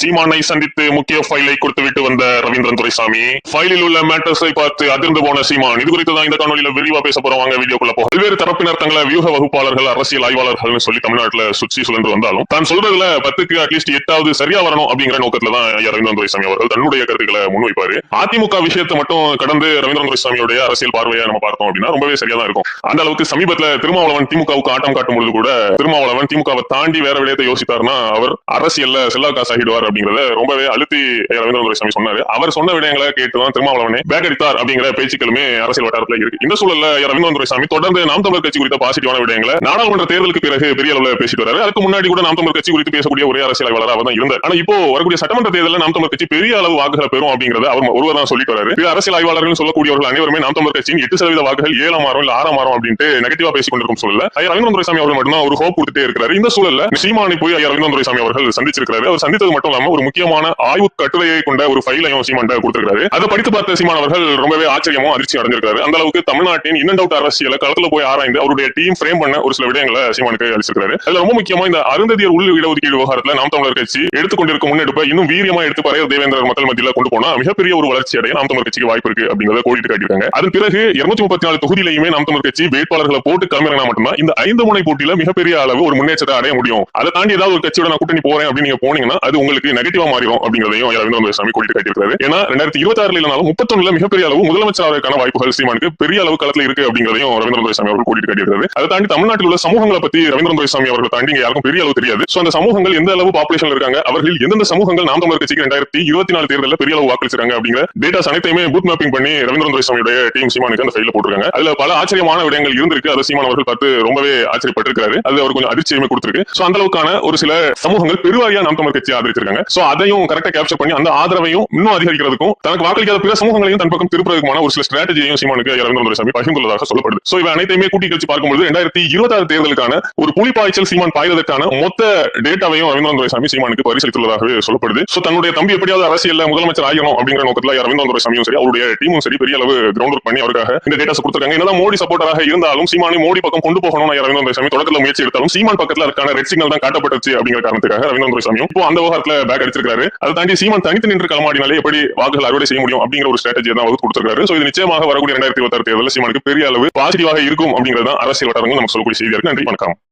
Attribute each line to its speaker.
Speaker 1: சீமானை சந்தித்து முக்கிய ஃபைலை கொடுத்துவிட்டு வந்த ரவீந்திரன் துரைசாமி. ஃபைலில் உள்ள மேட்டர்ஸை பார்த்து அதிர்ந்து போன சீமான். இது குறித்து தான் இந்த காணொலியில விரிவா பேச போறோம். வாங்க வீடியோக்குள்ள போக பல்வேறு தரப்பினர் தங்களை வியூக வகுப்பாளர்கள் அரசியல் ஆய்வாளர்கள்னு சொல்லி தமிழ்நாட்டுல சுற்றி சுழன்று வந்தாலும் தான் சொல்றதுல பத்துக்கு அட்லீஸ்ட் எட்டாவது சரியா வரணும் அப்படிங்கிற நோக்கத்துல தான் ரவீந்திரன் துரைசாமி அவர்கள் தன்னுடைய கருத்துக்களை முன்வைப்பாரு. அதிமுக விஷயத்தை மட்டும் கடந்து ரவீந்திரன் துரைசாமியுடைய அரசியல் பார்வையை நம்ம பார்த்தோம் அப்படின்னா ரொம்பவே சரியா தான் இருக்கும். அந்த அளவுக்கு சமீபத்துல திருமாவளவன் திமுகவுக்கு ஆட்டம் காட்டும் பொழுது கூட திருமாவளவன் திமுகவை தாண்டி வேற விடயத்தை யோசித்தாருன்னா அவர் அரசியல்ல செல்லா சாகிடுவார் ஆகிடுவார் அப்படிங்கறத ரொம்பவே அழுத்தி ரவீந்திர ரவீந்திரன் துரைசாமி சொன்னாரு. அவர் சொன்ன விடயங்களை கேட்டுதான் திருமாவளவனே பேக் அடித்தார் அப்படிங்கிற பேச்சுக்களுமே அரசியல் வட்டாரத்துல இருக்கு. இந்த சூழல்ல ரவீந்திர துரைசாமி தொடர்ந்து நாம் தமிழர் கட்சி குறித்த பாசிட்டிவான விடயங்களை நாடாளுமன்ற தேர்தலுக்கு பிறகு பெரிய அளவுல பேசிட்டு வராரு அதுக்கு முன்னாடி கூட நாம் தமிழர் கட்சி குறித்து பேசக்கூடிய ஒரே அரசியல் அவர் தான் இருந்தார். ஆனா இப்போ வரக்கூடிய சட்டமன்ற தேர்தலில் நாம் தமிழர் கட்சி பெரிய அளவு வாக்குகளை பெறும் அப்படிங்கறத அவர் ஒருவர் தான் சொல்லிட்டு வராரு இது அரசியல் ஆய்வாளர்கள் சொல்லக்கூடியவர்கள் அனைவருமே நாம் தமிழர் கட்சியின் எட்டு சதவீத வாக்குகள் ஏழாம் மாறும் இல்ல ஆறாம் மாறும் அப்படின்ட்டு நெகட்டிவா பேசிக் கொண்டிருக்கும் சூழல்ல ஐயா ரவீந்திர துரைசாமி அவர்கள் மட்டும்தான் ஒரு ஹோப் கொடுத்துட்டே இருக்கிறாரு. இந்த சூழல்ல சீமானை போய் ஐயா ரவீந்திர துரைசாமி அவர்கள் சந்திச்சிருக்கிறாரு. அவர் சந்தித்தது மட்டும் இல்லாம ஒரு முக்கியமான ஆய்வு கட்டுரையை கொண்ட ஒரு ஃபைலையும் சீமான் கொடுத்திருக்காரு அதை படித்து பார்த்த சீமான் அவர்கள் ரொம்பவே ஆச்சரியமும் அதிர்ச்சி அடைஞ்சிருக்காரு. அந்த அளவுக்கு தமிழ்நாட்டின் இன் அண்ட் அவுட் அரசியல களத்துல போய் ஆராய்ந்து அவருடைய டீம் ஃப்ரேம் பண்ண ஒரு சில விடயங்களை சீமானுக்கு அளிச்சிருக்காரு அதுல ரொம்ப முக்கியமா இந்த அருந்ததியர் உள் இடஒதுக்கீடு விவகாரத்துல நாம் தமிழர் கட்சி எடுத்துக்கொண்டிருக்கும் முன்னெடுப்பை இன்னும் வீரியமா எடுத்து பறைய தேவேந்திரர் மக்கள் மத்தியில கொண்டு போனா மிகப்பெரிய ஒரு வளர்ச்சி அடைய நாம் தமிழர் கட்சிக்கு வாய்ப்பு இருக்கு அப்படிங்கறத கோடிட்டு காட்டியிருக்காங்க. அதன் பிறகு இருநூத்தி முப்பத்தி நாலு தொகுதியிலையுமே நாம் தமிழர் கட்சி வேட்பாளர்களை போட்டு கிளம்பினா மட்டும்தான் இந்த ஐந்து முனை போட்டியில மிகப்பெரிய அளவு ஒரு முன்னேற்றத்தை அடைய முடியும். அதை தாண்டி ஏதாவது ஒரு கட்சியோட நான் கூட்டணி போறேன் அப்படின்னு நீங்க போனீங்கன்னா அது உங்களுக்கு நெகட்டிவா மாறிடும் அப்படிங்கிறதையும் அரவிந்த் வந்து சாமி கோடிட்டு காட்டியிருக்காரு ஏன்னா ரெண்டாயிரத்தி இருபத்தி ஆறுல இல்லைனாலும் முப்பத்தொன்னுல மிகப்பெரிய அளவு முதலமைச்சர் வாய்ப்புகள் சீமானுக்கு பெரிய அளவு களத்துல இருக்கு அப்படிங்கிறதையும் ரவீந்திரன் துரைசாமி அவர்கள் கூட்டிட்டு காட்டியிருக்காரு அதை தாண்டி தமிழ்நாட்டில் உள்ள சமூகங்களை பத்தி ரவீந்திரன் துரைசாமி அவர்கள் தாண்டி இங்க யாருக்கும் பெரிய அளவு தெரியாது. சோ அந்த சமூகங்கள் எந்த அளவு பாப்புலேஷன் இருக்காங்க அவர்கள் எந்தெந்த சமூகங்கள் நாம் தமிழர் கட்சிக்கு ரெண்டாயிரத்தி இருபத்தி நாலு தேர்தலில் பெரிய அளவு வாக்களிச்சிருக்காங்க அப்படிங்கிற டேட்டாஸ் அனைத்தையுமே பூத் மேப்பிங் பண்ணி ரவீந்திரன் துரைசாமியுடைய டீம் சீமானுக்கு அந்த ஃபைல போட்டிருக்காங்க. அதுல பல ஆச்சரியமான விடயங்கள் இருந்திருக்கு. அதை சீமான் அவர்கள் பார்த்து ரொம்பவே ஆச்சரியப்பட்டிருக்காரு. அது அவர் கொஞ்சம் அதிர்ச்சியுமே கொடுத்திருக்கு. சோ அந்த அளவுக்கான ஒரு சில சமூகங்கள் பெருவாரியா நாம் தமிழர் கட்சி ஆதரிச்சிருக்காங்க. சோ அதையும் கரெக்டா கேப்சர் பண்ணி அந்த ஆதரவையும் இன்னும் அதிகரிக்கிறதுக்கும் தனக்கு வாக்களிக்காத பிற சமூகங்களையும் தன் பக்கம் திருப்பதற்குமான ஒரு சில ஸ்ட்ராட்டஜியையும் சீமானுக்கு ரவீந்திரன் துரைசாமி பகிர்ந்துள்ளதாக சொல்லப்படுது. சோ இவை அனைத்தையுமே கூட்டி கழிச்சு பார்க்கும்போது ரெண்டாயிரத்தி இருபத்தாறு தேர்தலுக்கான ஒரு புலிப்பாய்ச்சல் சீமான் பாய்வதற்கான மொத்த டேட்டாவையும் ரவீந்திரன் துரைசாமி சீமானுக்கு பரிசீலித்துள்ளதாகவே சொல்லப்படுது. சோ தன்னுடைய தம்பி எப்படியாவது அரசியல் முதலமைச்சர் ஆகணும் அப்படிங்கிற நோக்கத்துல ரவீந்திரன் துரைசாமியும் சரி அவருடைய டீமும் சரி பெரிய அளவு கிரவுண்ட் ஒர்க் பண்ணி அவருக்காக இந்த டேட்டாஸ் கொடுத்துருக்காங்க. என்னதான் மோடி சப்போர்ட்டராக இருந்தாலும் சீமானை மோடி பக்கம் கொண்டு போகணும் ரவீந்திரன் துரைசாமி தொடக்கத்தில் முயற்சி எடுத்தாலும் சீமான் பக்கத்துல அதுக்கான ரெட் சிக்னல் தான் காட்டப்பட்டுச்சு அப்படிங்கிற காரணத்துக்காக ரவீந்திரன் துரைசாமியும் இப்போ அந்த விவகாரத்துல பேக் அடிச்சிருக்காரு அதை தாண்டி சீமான் தனித்து நின்று களமாடினாலே எப்படி வாக்குகள் அறுவடை செய்ய முடியும் அப்படிங்கிற ஒரு ஸ்ட்ராட்டஜி தான் வகுத்து கொடுத்திருக்காரு சோ இது நிச்சயமாக வரக்கூடிய ரெண்டாயிரத்தி இருபத்தாறு தேர்தலில் சீமானுக்கு பெரிய அளவு பாசிட்டிவாக இருக்கும் அப்படிங்கிறது தான் அரசியல் வட்டாரங்கள் நம்ம சொல்லக்கூடிய செய்தியாக நன்றி வணக்கம்.